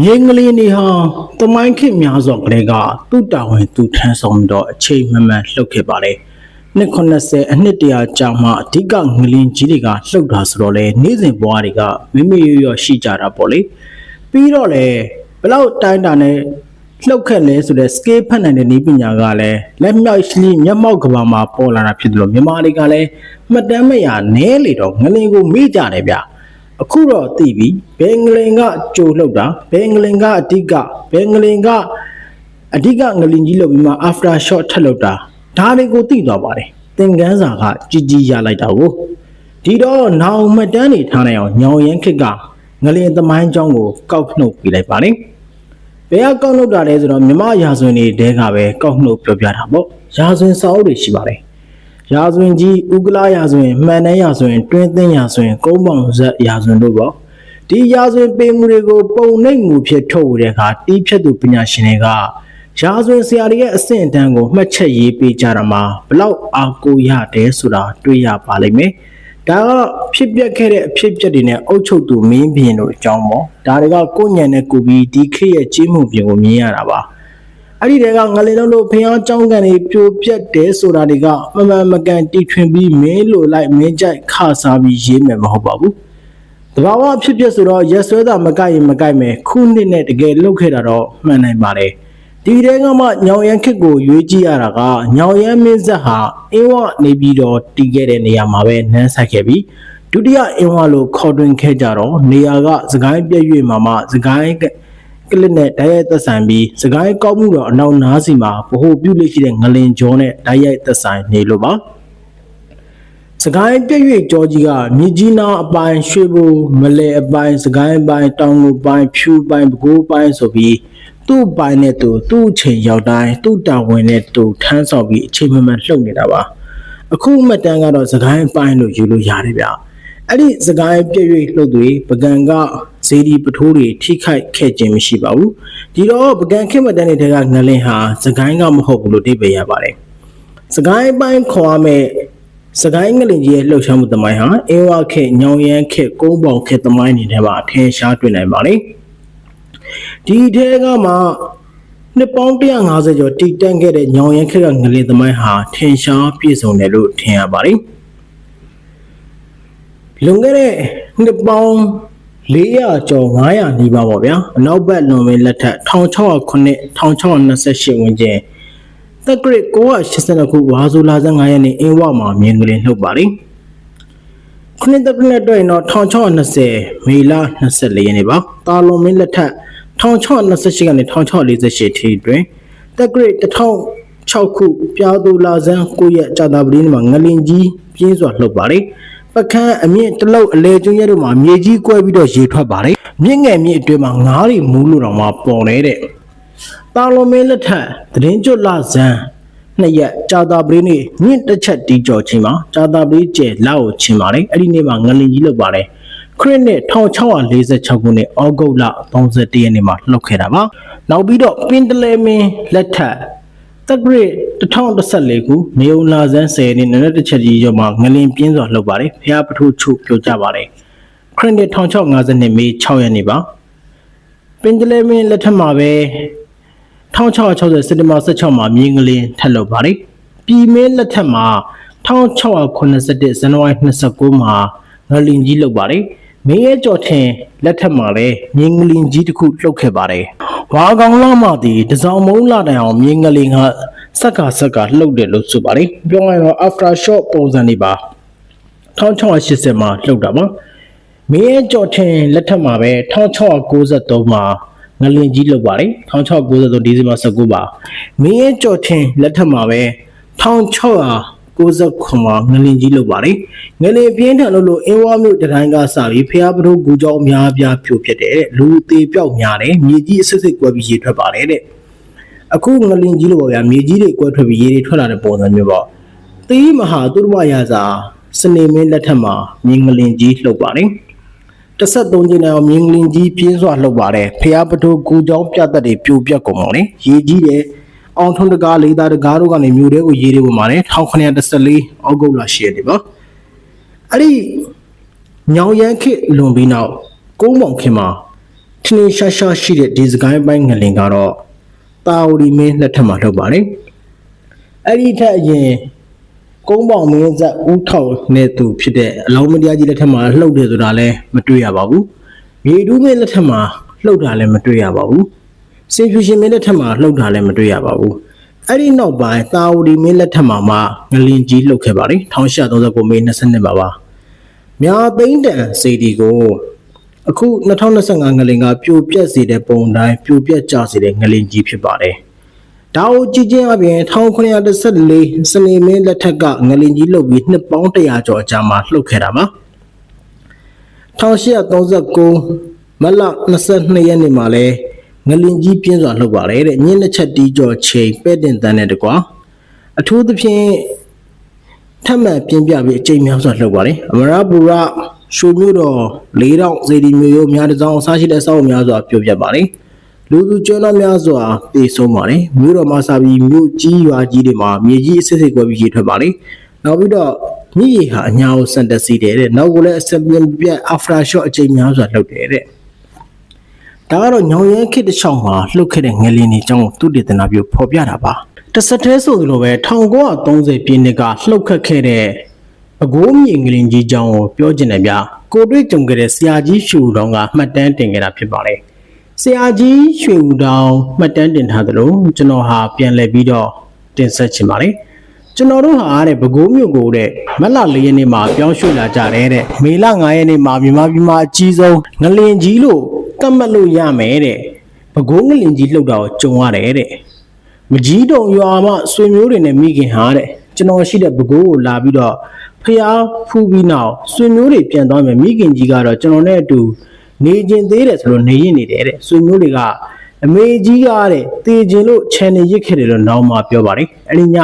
မြေငလင်းတွေဟာတမိုင်းခေတ်များစွာကလေးကသူ့တာဝန်သူထမ်းဆောင်ပြီးတော့အချိန်မှန်မှန်လှုပ်ခဲ့ပါတယ်နှစ်90အနှစ်တရာကြာမှအဓိကငလင်းကြီးတွေကလှုပ်တာဆိုတော့လေနေ့စဉ်ဘဝတွေကမိမိရရရှိကြတာပေါ့လေပြီးတော့လေဘလောက်တိုင်းတာနဲ့လှုပ်ခက်လဲဆိုတဲ့ scale ဖတ်နိုင်တဲ့နည်းပညာကလည်းလက်မြောက်ရှိမျက်မှောက်ကဘာမှာပေါ်လာတာဖြစ်တယ်လို့မြန်မာတွေကလည်းမှတ်တမ်းမရနဲလေတော့ငလင်းကိုမေ့ကြတယ်ဗျ အခုတော့သိပြီဘင်္ဂလင်ကကြိုလှုပ်တာဘင်္ဂလင်ကအဓိကဘင်္ဂလင်ကအဓိကငလင်ကြီးလှုပ်ပြီးမှ after shot ထပ်လှုပ်တာဒါတွေကိုသိသွားပါတယ်သင်ကန်းစာကကြီးကြီးရလိုက်တာကိုဒီတော့နောင်မှတ်တမ်းတွေထားနိုင်အောင်ညောင်ရမ်းခစ်ကငလင်သမိုင်းကြောင်းကိုကောက်နှုတ်ပြလိုက်ပါတယ်ဘယ်ကကောက်နှုတ်တာလဲဆိုတော့မြမရာဇဝင်တွေတဲကပဲကောက်နှုတ်ပြောပြတာပေါ့ရာဇဝင်စာအုပ်တွေရှိပါတယ် ရာဇဝင်ကြီးဥက္ကလာရာဇဝင်မှန်တမ်းရာဇဝင်တွင်းသိမ်းရာဇဝင်ကုန်းပေါင်ဇက်ရာဇဝင်တို့ပေါ့ဒီရာဇဝင်ပေမှုတွေကိုပုံနှိပ်မှုဖြစ်ထုတ်ဝေတဲ့အခါတီးဖြတ်သူပညာရှင်တွေကရာဇဝင်ဆရာတွေရဲ့အဆင့်အတန်းကိုမှတ်ချက်ရေးပေးကြတာမှာဘလောက်အားကိုးရတယ်ဆိုတာတွေ့ရပါလိမ့်မယ်ဒါကဖြစ်ပျက်ခဲ့တဲ့အဖြစ်အပျက်တွေနဲ့အုပ်ချုပ်သူမင်းဘီရင်တို့အကြောင်းပေါ့ဒါတွေကကိုယ့်ညံနဲ့ကိုယ်ပြီးဒီခေတ်ရဲ့ကြီးမှုပြင်ကိုမြင်ရတာပါ အဲ့ဒီတဲကငလင်လုံးလို့ဖျားကြောင်းကန်တွေပြိုပြက်တယ်ဆိုတာတွေကမမှန်မကန်တီထွင်ပြီးမင်းလိုလိုက်မင်းကြိုက်ခါစားပြီးရေးမယ်မဟုတ်ပါဘူးတဘာဝဖြစ်ဖြစ်ဆိုတော့ရက်ဆွဲတာမကိုက်ရင်မကိုက်မယ်ခုနှစ်နဲ့တကယ်လုတ်ခဲ့တာတော့မှန်နိုင်ပါတယ်ဒီတဲကမှညောင်ရန်ခစ်ကိုရွေးကြည့်ရတာကညောင်ရန်မင်းဆက်ဟာအင်းဝနေပြီးတော့တီးခဲ့တဲ့နေရာမှာပဲနန်းဆက်ခဲ့ပြီးဒုတိယအင်းဝလို့ခေါ်တွင်ခဲ့ကြတော့နေရာကစကိုင်းပြည့်ရွေ့မှာမှစကိုင်း ကကလစ်နဲ့ဓာတ်ရိုက်သက်ဆိုင်ပြီးစကိုင်းကောက်မှုတော့အနောက်နားစီမှာဗဟိုပြုလိရှိတဲ့ငလင်ကျော်နဲ့ဓာတ်ရိုက်သက်ဆိုင်နေလို့ပါစကိုင်းပြည့်ရွေ့ကြောကြီးကမြကြီးနားအပိုင်းရွှေဘူမလဲအပိုင်းစကိုင်းအပိုင်းတောင်ကိုပိုင်းဖြူပိုင်းပဲခူးပိုင်းဆိုပြီးသူ့ပိုင်းနဲ့သူသူ့အချိန်ရောက်တိုင်းသူ့တာဝန်နဲ့သူထမ်းဆောင်ပြီးအချိန်မှန်မှန်လှုပ်နေတာပါအခုမှတ်တမ်းကတော့စကိုင်းအပိုင်းလို့ယူလို့ရတယ်ဗျ အဲ့ဒီစကိုင်းပြည့်ရွေ့လှုပ်တွေပကံကဇေဒီပထိုးတွေထိခိုက်ခဲ့ခြင်းမရှိပါဘူးဒီတော့ပကံခက်မတန်းတဲ့ကငလင်ဟာစကိုင်းကမဟုတ်ဘူးလို့သိပေရပါတယ်စကိုင်းပိုင်းခေါ်ရမယ့်စကိုင်းငလင်ကြီးရဲ့လှုပ်ရှားမှုသမိုင်းဟာအင်းဝခက်ညောင်ရမ်းခက်ကုန်းပေါင်ခက်သမိုင်းတွေထဲမှာအထင်ရှားတွေ့နိုင်ပါလေဒီထဲကမှနှစ်ပေါင်း150ကျော်တည်တံ့ခဲ့တဲ့ညောင်ရမ်းခက်ကငလင်သမိုင်းဟာထင်ရှားပြည့်စုံတယ်လို့ထင်ရပါတယ် လွန်ခဲ့တဲ့နှစ်ပေါင်း400ကျော်900နီးပါးပေါ့ဗျာအနောက်ဘက်လွန်ဝင်လက်ထက်1609 1628ဝန်းကျင်တက်ကရစ်982ခုဝါဆိုလာဇန်9ရက်နေ့အင်းဝမှာမြင်ကလေးလှုပ်ပါလိခုနှစ်တက်ကရစ်အတွက်ရင်တော့1620မေလ24ရက်နေ့ပါတာလွန်မင်းလက်ထက်1628ကနေ1648ထိတွင်တက်ကရစ်1006ခုပြားသူလာဇန်9ရက်ကြာတာပတိနေ့မှာငလင်ကြီးပြင်းစွာလှုပ်ပါလိ ပကန်းအမြင့်တလုတ်အလဲကျွန်းရဲတို့မှာမြေကြီးကွဲပြီးတော့ရေထွက်ပါလေမြင့်ငယ်မြင့်အတွင်းမှာငားတွေမူးလို့တော့မှပေါ်နေတဲ့တာလွန်မင်းလက်ထက်သတင်းကျွတ်လာဇန်နှစ်ရက်ကြာတာပလေးနေ့မြင့်တစ်ချက်တီးကြော်ချင်းမှာကြာတာပလေးကျဲလောက်ကိုချင်းပါလေအဲ့ဒီနေ့မှာငလင်ကြီးလောက်ပါလေခရစ်နှစ်1646ခုနှစ်ဩဂုတ်လ31ရက်နေ့မှာလှုပ်ခဲ့တာပါနောက်ပြီးတော့ပင်တလဲမင်းလက်ထက် တက်ကရစ်1014ခုနေုံလာဇန်း10နှစ်နဲ့တစ်ချက်ကြီးရောမှာငလင်ပြင်းစွာလှုပ်ပါတယ်ဖျားပထိုးချုပ်ပြောကြပါတယ်ခရစ်နှစ်1652မေ6ရက်နေ့ပါပင်တလဲမင်းလက်ထက်မှာပဲ1660စက်တင်ဘာ16မှာမြေငလင်ထက်လှုပ်ပါတယ်ပြည်မင်းလက်ထက်မှာ1681ဇန်နဝါရီ29မှာငလင်ကြီးလှုပ်ပါတယ်မင်းရဲ့ကြော်ထင်လက်ထက်မှာလည်းမြေငလင်ကြီးတစ်ခုလှုပ်ခဲ့ပါတယ် ဝါကောင်လာမှဒီတစောင်းမုံလာတိုင်အောင်မြေငလင်ကစက်ကစက်ကလှုပ်တယ်လို့ဆိုပါတယ်ပြောရရင်တော့ after shot ပုံစံနေပါ1680မှာလှုပ်တာပါမင်းရဲ့ကြော်ထင်လက်ထက်မှာပဲ1693မှာငလင်ကြီးလှုပ်ပါတယ်1693ဒီဇင်ဘာ19ပါမင်းရဲ့ကြော်ထင်လက်ထက်မှာပဲ 1699မှာငလင်ကြီးလှုပ်ပါတယ်ငလင်ပြင်းထန်လို့လို့အင်းဝါမြို့တတိုင်းကစပြီးဖျားပထိုးကူကြောင်းအများအပြားဖြိုဖြစ်တယ်တဲ့လူသေးပြောက်များတယ်မြေကြီးအစစ်စစ်ကွဲပြီးရေထွက်ပါတယ်တဲ့အခုငလင်ကြီးလို့ပေါ့ဗျာမြေကြီးတွေကွဲထွက်ပြီးရေတွေထွက်လာတဲ့ပုံစံမျိုးပေါ့သေမဟာသူရမရာစာစနေမင်းလက်ထက်မှာမြင်းငလင်ကြီးလှုပ်ပါတယ်တစ်ဆက်သုံးကျင်းအောင်မြင်းငလင်ကြီးပြင်းစွာလှုပ်ပါတယ်ဖျားပထိုးကူကြောင်းပြတ်သက်တွေပြိုပြက်ကုန်ပါလေရေကြီးတယ် အောင်ထွန်းတကားလေးသားတကားတို့ကနေမြို့တဲကိုရေတွေဝင်ပါတယ်1914အောက်ဂုတ်လ10ရက်နေ့ပါအဲ့ဒီညောင်ရမ်းခေတ်လွန်ပြီးနောက်ကုန်းပေါင်ခင်မှာထင်းထင်းရှားရှားရှိတဲ့ဒီစကိုင်းပိုင်းငလင်ကတော့တာဝတီမင်းလက်ထက်မှာလုပ်ပါလေအဲ့ဒီထက်အရင်ကုန်းပေါင်မင်းဆက်ဦးထောက်နဲ့သူဖြစ်တဲ့အလောင်းမတရားကြီးလက်ထက်မှာလှုပ်တယ်ဆိုတာလည်းမတွေ့ရပါဘူးမြေတူးမင်းလက်ထက်မှာလှုပ်တာလည်းမတွေ့ရပါဘူး စင်ဖြူရှင်မင်းလက်ထက်မှာလှုပ်တာလည်းမတွေ့ရပါဘူးအဲ့ဒီနောက်ပိုင်းတာဝတီမင်းလက်ထက်မှာမှငလင်ကြီးလှုပ်ခဲ့ပါလေ1839မေ22ပါပါမြာသိန်းတန်စေတီကိုအခု2025ငလင်ကပြိုပြက်စေတဲ့ပုံတိုင်းပြိုပြက်ကျစေတဲ့ငလင်ကြီးဖြစ်ပါတယ်။ဒါကိုကြည့်ချင်းအပြင်1914စနေမင်းလက်ထက်ကငလင်ကြီးလှုပ်ပြီးနှစ်ပေါင်း100ကျော်အကြာမှာလှုပ်ခဲ့တာပါ။1839မလ22ရက်နေ့မှာလဲ ငလင်ကြီးပြင်းစွာလှုပ်ပါတယ်တဲ့ညင်းတစ်ချက်တီးကျော်ချိန်ပဲ့တင်တန်းတဲ့တကွာအထူးသဖြင့်ထပ်မံပြင်ပြပြီးအချိန်များစွာလှုပ်ပါတယ်အမရပူရရှုမျိုးတော်၄တောင်စေဒီမျိုးရိုးများတစ်စောင်းအစားရှိတဲ့စောင်းများစွာပြုတ်ပြတ်ပါတယ်လူသူကျွမ်းသားများစွာပြေဆုံးပါတယ်မြို့တော်မှာစာပြီးမြို့ကြီးရွာကြီးတွေမှာမြေကြီးအစစ်စစ်ကွဲပြီးရေထွက်ပါတယ်နောက်ပြီးတော့မြည်ရဟာအညာကိုစန်တက်စီတယ်တဲ့နောက်ကလည်းအစပြင်းပြတ် after shot အချိန်များစွာလှုပ်တယ်တဲ့ ဒါကတော့ညောင်ရဲခစ်တစ်ချောင်းမှာလှုပ်ခဲ့တဲ့ငလင်းတွေအကြောင်းကိုသူတေသနာပြုဖော်ပြတာပါတစ်ဆက်တည်းဆိုသလိုပဲ1930ပြည့်နှစ်ကလှုပ်ခတ်ခဲ့တဲ့အကိုးမြေငလင်ကြီးအကြောင်းကိုပြောချင်တယ်ဗျကိုတွေ့ကြုံခဲ့တဲ့ဆရာကြီးရွှေဦးတောင်ကမှတ်တမ်းတင်ခဲ့တာဖြစ်ပါတယ်ဆရာကြီးရွှေဦးတောင်မှတ်တမ်းတင်ထားသလိုကျွန်တော်ဟာပြန်လည်ပြီးတော့တင်ဆက်ချင်ပါတယ်ကျွန်တော်တို့ဟာတဲ့ပဲခူးမြို့ကိုတဲ့မက်လ၄ရက်နေ့မှာပြောင်းရွှေ့လာကြတယ်တဲ့မေလ9ရက်နေ့မှာမြန်မာပြည်မှာအကြီးဆုံးငလင်ကြီးလို့ ကတ်မှတ်လို့ရမယ်တဲ့ပဲခူးငလင်ကြီးလှုပ်တာကိုကြုံရတယ်တဲ့မကြီးတုံရွာမှဆွေမျိုးတွေနဲ့မိခင်ဟာတဲ့ကျွန်တော်ရှိတဲ့ဘကိုးကိုလာပြီးတော့ဖျားဖူးပြီးနောက်ဆွေမျိုးတွေပြန်သွားမယ်မိခင်ကြီးကတော့ကျွန်တော်နဲ့အတူနေကျင်သေးတယ်ဆိုတော့နေရင်နေတယ်တဲ့ဆွေမျိုးတွေကအမေကြီးကတဲ့တေကျင်လို့ခြံနေရစ်ခဲ့တယ်လို့နောက်မှပြောပါတယ်အဲ့ဒီည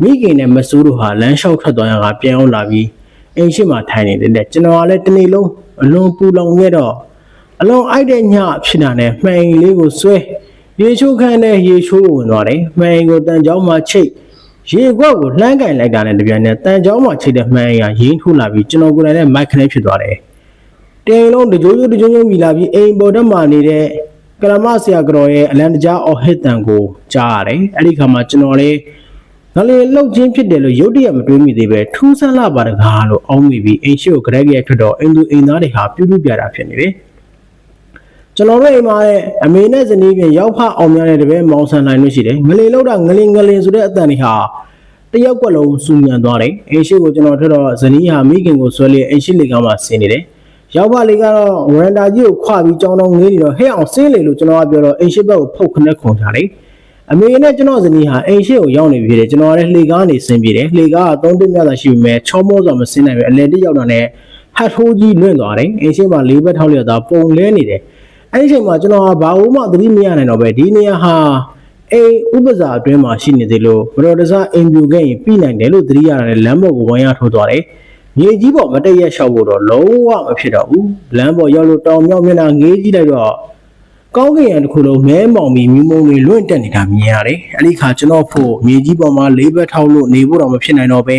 မိခင်နဲ့မစိုးတို့ဟာလမ်းလျှောက်ထွက်သွားရတာပြန်အောင်လာပြီးအိမ်ရှိမှထိုင်နေတယ်တဲ့ကျွန်တော်ကလည်းတနေ့လုံးအလွန်ပူလောင်ခဲ့တော့ အလွန်အိုက်တဲ့ညဖြစ်တာနဲ့မှန်အိမ်လေးကိုဆွဲရေချိုးခန်းနဲ့ရေချိုးဝင်သွားတယ်။မှန်အိမ်ကိုတန်ကြောင်းမှာချိတ်ရေခွက်ကိုလှမ်းကင်လိုက်တာနဲ့တပြိုင်နက်တန်ကြောင်းမှာချိတ်တဲ့မှန်အိမ်ကရင်းထိုးလာပြီးကျွန်တော်ကိုယ်တိုင်နဲ့မိုက်ခနဲ့ဖြစ်သွားတယ်။တင်လုံးတကြိုးကြိုးတကြိုးကြိုးမိလာပြီးအိမ်ပေါ်တက်မှနေတဲ့ကလမဆရာကတော်ရဲ့အလန်တကြားအော်ဟစ်တန်ကိုကြားရတယ်။အဲ့ဒီခါမှာကျွန်တော်လေးငလေလှုပ်ချင်းဖြစ်တယ်လို့ရုတ်တရက်မတွေးမိသေးပဲထူးဆန်းလာပါတကားလို့အောင်းမိပြီးအိမ်ရှိကိုဂရက်ရက်ထွက်တော့အိမ်သူအိမ်သားတွေဟာပြုတ်ပြုတ်ပြတာဖြစ်နေတယ်။ ကျွန်တော်တို့အိမ်မှာတဲ့အမေနဲ့ဇနီးပြင်ရောက်ဖအောင်များတဲ့တပည့်မောင်ဆန်နိုင်လို့ရှိတယ်ငလေလောက်တာငလင်ငလင်ဆိုတဲ့အတန်တွေဟာတယောက်ကွက်လုံးစူညံသွားတယ်အိမ်ရှိကိုကျွန်တော်ထတော့ဇနီးဟာမိခင်ကိုဆွဲလေးအိမ်ရှိလေကမှဆင်းနေတယ်ရောက်ဖလေးကတော့ဝရန်တာကြီးကိုခွပြီးကြောင်းတောင်းငေးနေတော့ဟဲ့အောင်ဆင်းလေလို့ကျွန်တော်ကပြောတော့အိမ်ရှိဘက်ကိုဖုတ်ခနဲ့ခုန်ထားတယ်အမေနဲ့ကျွန်တော်ဇနီးဟာအိမ်ရှိကိုရောက်နေပြီတဲ့ကျွန်တော်ကလည်းလှေကားနေဆင်းပြေတယ်လှေကားကသုံးတစ်မြတ်သာရှိပြီမဲ့ချောမောစွာမဆင်းနိုင်ပဲအလဲတစ်ရောက်တာနဲ့ဟတ်ထိုးကြီးလွင့်သွားတယ်အိမ်ရှိမှာလေးဘက်ထောက်လျက်သားပုံလဲနေတယ် အဲ့ဒီအချိန်မှာကျွန်တော်ကဘာလို့မှသတိမရနိုင်တော့ပဲဒီနေရာဟာအိမ်ဥပစာအတွင်းမှာရှိနေသေးလို့ဘရော်တစားအိမ်ပြူခဲ့ရင်ပြီးနိုင်တယ်လို့သတိရတာနဲ့လမ်းပေါ်ကိုဝိုင်းရထိုးသွားတယ်မြေကြီးပေါ်မတက်ရက်လျှောက်ဖို့တော့လုံးဝမဖြစ်တော့ဘူးလမ်းပေါ်ရောက်လို့တောင်မြောက်မျက်နှာငေးကြည့်လိုက်တော့ကောင်းကင်ရံတစ်ခုလုံးမဲမောင်ပြီးမြူမုံတွေလွင့်တက်နေတာမြင်ရတယ်အဲ့ဒီခါကျွန်တော်ဖို့မြေကြီးပေါ်မှာလေးဘက်ထောက်လို့နေဖို့တော့မဖြစ်နိုင်တော့ပဲ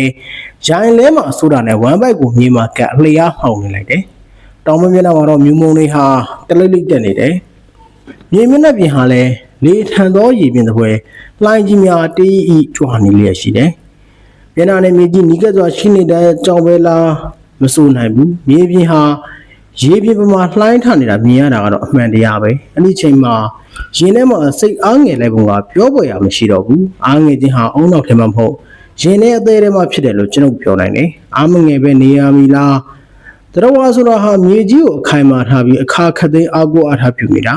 ရိုင်းလဲမှာဆိုတာနဲ့ဝမ်ဘိုက်ကိုမြေမှာကပ်လျားမှောင်နေလိုက်တယ် တောင်မမျက်နှာမှာတော့မြူမုံတွေဟာတလိမ့်လိမ့်တက်နေတယ်မြေမျက်နှာပြင်ဟာလည်းလေထန်သောရေပြင်တစ်ပွဲလှိုင်းကြီးများတေးဤကြွားနေလျက်ရှိတယ်မျက်နှာနဲ့မြေကြီးနီးကပ်စွာရှိနေတဲ့ကြောင်ပဲလားမစိုးနိုင်ဘူးမြေပြင်ဟာရေပြင်ပမာလှိုင်းထနေတာမြင်ရတာကတော့အမှန်တရားပဲအဲ့ဒီချိန်မှာရင်ထဲမှာစိတ်အားငယ်တဲ့ဘုံကပြောပေါ်ရမရှိတော့ဘူးအားငယ်ခြင်းဟာအုံနောက်ထဲမှာမဟုတ်ရင်ထဲအသေးထဲမှာဖြစ်တယ်လို့ကျွန်တော်ပြောနိုင်တယ်အားမငယ်ပဲနေရမီလား တရဝါဆိုတာဟာမြေကြီးကိုအခိုင်မာထားပြီးအခါခတ်သိမ်းအားကိုးအားထားပြုနေတာ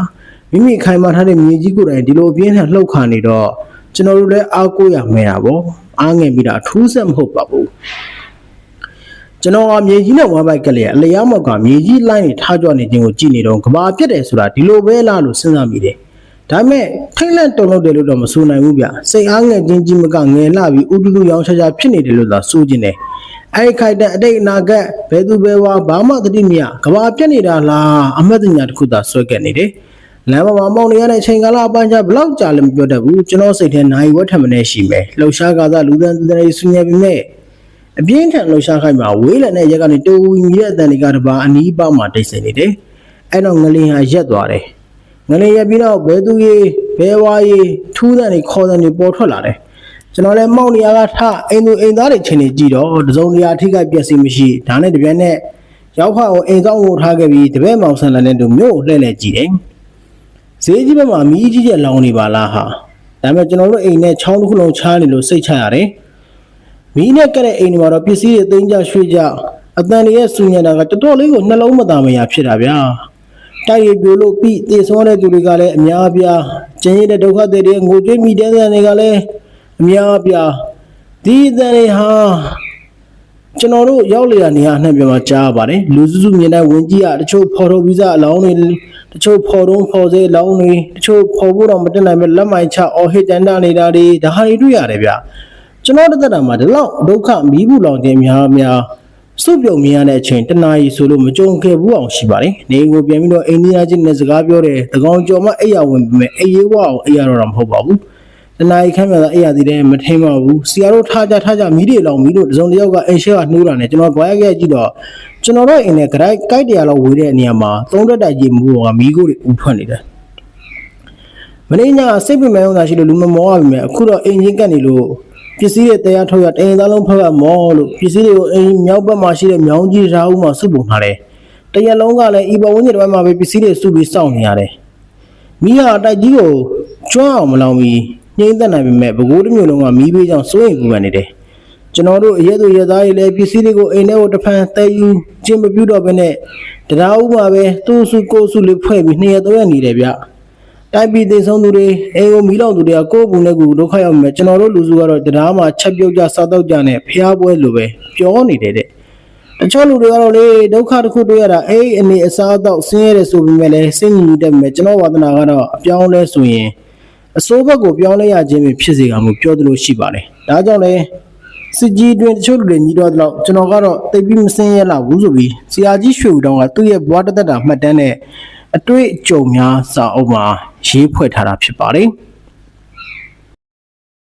မိမိအခိုင်မာထားတဲ့မြေကြီးကိုယ်တိုင်ဒီလိုအပြင်းထန်လှုပ်ခါနေတော့ကျွန်တော်တို့လည်းအားကိုးရမယ်တာပေါ့အားငယ်ပြီးတာအထူးဆက်မဟုတ်ပါဘူးကျွန်တော်ကမြေကြီးနဲ့ဝမ်းပိုက်ကလေးအလျားမောက်ကမြေကြီးလိုင်းနေထားကြနေခြင်းကိုကြည့်နေတော့ကဘာပြက်တယ်ဆိုတာဒီလိုပဲလားလို့စဉ်းစားမိတယ် ဒါပေမဲ့ထိတ်လန့်တုန်လို့တယ်လို့တော့မဆိုနိုင်ဘူးဗျစိတ်အားငယ်ခြင်းကြီးမကငယ်လာပြီးဥတုလူရောင်ချာချာဖြစ်နေတယ်လို့သာဆိုခြင်းတယ်အဲ့ခိုက်တဲ့အတိတ်အနာဂတ်ဘယ်သူဘယ်ဝါဘာမှသတိမရကဘာပြက်နေတာလားအမတ်တညာတစ်ခုသာဆွဲကက်နေတယ်လမ်းပေါ်မှာမောင်းနေရတဲ့အချိန်ကာလအပိုင်းခြားဘလောက်ကြာလဲမပြောတတ်ဘူးကျွန်တော်စိတ်ထဲနိုင်ဝက်ထမနေရှိမယ်လှူရှားကားသာလူသန်တရေဆူညံပြီးမဲ့အပြင်းထန်လှူရှားခိုက်မှာဝေးလံတဲ့ရက်ကနေတူညီတဲ့အတန်တွေကတပါအနီးပေါက်မှာတိတ်ဆိတ်နေတယ်အဲ့တော့ငလင်ဟာရက်သွားတယ် ငလင်ရက်ပြီးတော့ဘဲသူကြီးဘဲဝါကြီးထူးတဲ့နေခေါ်တဲ့နေပေါ်ထွက်လာတယ်ကျွန်တော်လည်းမောက်နေရကထအိမ်သူအိမ်သားတွေချင်းနေကြည့်တော့တစုံတရာအထိကပြက်စီမရှိဒါနဲ့တပြက်နဲ့ရောက်ခအောင်အိမ်ကောင်းကိုထားခဲ့ပြီးတပည့်မောင်ဆန်လည်းနဲ့သူမြို့ကိုလှည့်လှည့်ကြည့်တယ်ဈေးကြီးဘက်မှာမီးကြီးကျက်လောင်နေပါလားဟာဒါပေမဲ့ကျွန်တော်တို့အိမ်နဲ့ချောင်းတစ်ခုလုံးချားနေလို့စိတ်ချရတယ်မီးနဲ့ကတဲ့အိမ်တွေမှာတော့ပစ္စည်းတွေသိမ်းကြရွှေ့ကြအတန်တွေရဲ့ဆူညံတာကတော်တော်လေးကိုနှလုံးမသားမရဖြစ်တာဗျာ တိုက်ရပြိုလို့ပြီးတေဆုံးတဲ့သူတွေကလည်းအများအပြားကျင်းရတဲ့ဒုက္ခတွေတွေငိုကြွေးမိတဲ့တဲ့တွေကလည်းအများအပြားဒီအတန်တွေဟာကျွန်တော်တို့ရောက်လေရနေရအနှံ့ပြမှာကြားရပါတယ်လူစုစုမြင်တဲ့ဝင်ကြီးကတချို့ဖော်ထုတ်ပြီးသားအလောင်းတွေတချို့ဖော်တော့ဖော်စေးအလောင်းတွေတချို့ဖော်ဖို့တော့မတက်နိုင်ပဲလက်မိုင်ချအော်ဟစ်တန်တာနေတာတွေဒါဟာတွေတွေ့ရတယ်ဗျာကျွန်တော်တက်တာမှာဒီလောက်ဒုက္ခမီးဘူးလောင်ခြင်းများများ စုပ်ပြုံမြင်ရတဲ့အချိန်တနာရီဆိုလို့မကြုံခဲ့ဘူးအောင်ရှိပါတယ်။နေကိုပြန်ပြီးတော့အိန္ဒိယချင်းနဲ့စကားပြောတယ်။တကောင်ကျော်မှအိယာဝင်ပြီးမဲ့အေးရေးဝအောင်အိယာတော့တာမဟုတ်ပါဘူး။တနာရီခန့်မှသာအိယာသေးတယ်မထင်ပါဘူး။စီယာတို့ထားကြထားကြမီးတွေလောင်မီးတို့တစုံတစ်ယောက်ကအိမ်ရှဲကနှိုးတာနဲ့ကျွန်တော်ကြွားရခဲ့ကြည့်တော့ကျွန်တော်တို့အိမ်နဲ့ကြိုက်ကိုက်တရားလောက်ဝေးတဲ့နေရာမှာသုံးရက်တိုင်ကြီးမူကမီးကိုတွေဥဖွင့်နေတယ်။မင်းညာစိတ်ပြမဲုံသာရှိလို့လူမမောရပြီမဲ့အခုတော့အင်ဂျင်ကတ်နေလို့ ပစ္စည်းတွေတရားထုတ်ရတရင်သားလုံးဖက်ဖက်မောလို့ပစ္စည်းတွေကိုအင်မြောက်ဘက်မှာရှိတဲ့မြောင်းကြီးရာဦးမှာစုပုံထားတယ်တရက်လုံးကလည်းဤဘဝင်းတွေမှာပဲပစ္စည်းတွေစုပြီးစောင့်နေရတယ်မိဟာတိုက်ကြီးကိုကျွမ်းအောင်မလောင်ပြီးငြိမ့်သက်နိုင်ပေမဲ့ဘကိုးတစ်မျိုးလုံးကမီးပေးကြောင်စိုးရိမ်ပူပန်နေတယ်ကျွန်တော်တို့အရက်သူရက်သားတွေလည်းပစ္စည်းတွေကိုအိမ်ထဲကိုတစ်ဖန်တဲယူခြင်းမပြုတော့ဘဲနဲ့တရားဥမှာပဲသူ့စုကိုယ်စုလေးဖွဲ့ပြီးနှစ်ရက်သုံးရက်နေတယ်ဗျ တိုက်ပြည်သိဆုံးသူတွေအိမ်ကိုမီးလောင်သူတွေကကိုယ့်ဘူးနဲ့ကိုယ်ဒုက္ခရောက်မယ်ကျွန်တော်တို့လူစုကတော့တရားမှာချက်ပြုတ်ကြစားတော့ကြနဲ့ဖျားပွဲလိုပဲပြောနေတယ်တဲ့တချို့လူတွေကတော့လေဒုက္ခတစ်ခုတွေ့ရတာအေးအနေအစားတော့ဆင်းရဲတယ်ဆိုပေမဲ့လည်းစိတ်ညစ်တက်မယ်ကျွန်တော်ဝါသနာကတော့အပြောင်းလဲဆိုရင်အစိုးဘက်ကိုပြောင်းလဲရခြင်းပဲဖြစ်စေကမှုပြောသလိုရှိပါတယ်ဒါကြောင့်လေစစ်ကြီးတွင်တချို့လူတွေညီတော့တော့ကျွန်တော်ကတော့တိတ်ပြီးမစင်းရဲလာဘူးဆိုပြီးဆရာကြီးရွှေဦးတောင်ကသူ့ရဲ့ဘွားတသက်တာမှတ်တမ်းနဲ့ အတွေ့အကြုံများစာအုပ်မှာရေးဖွဲ့ထားတာဖြစ်ပါတယ်။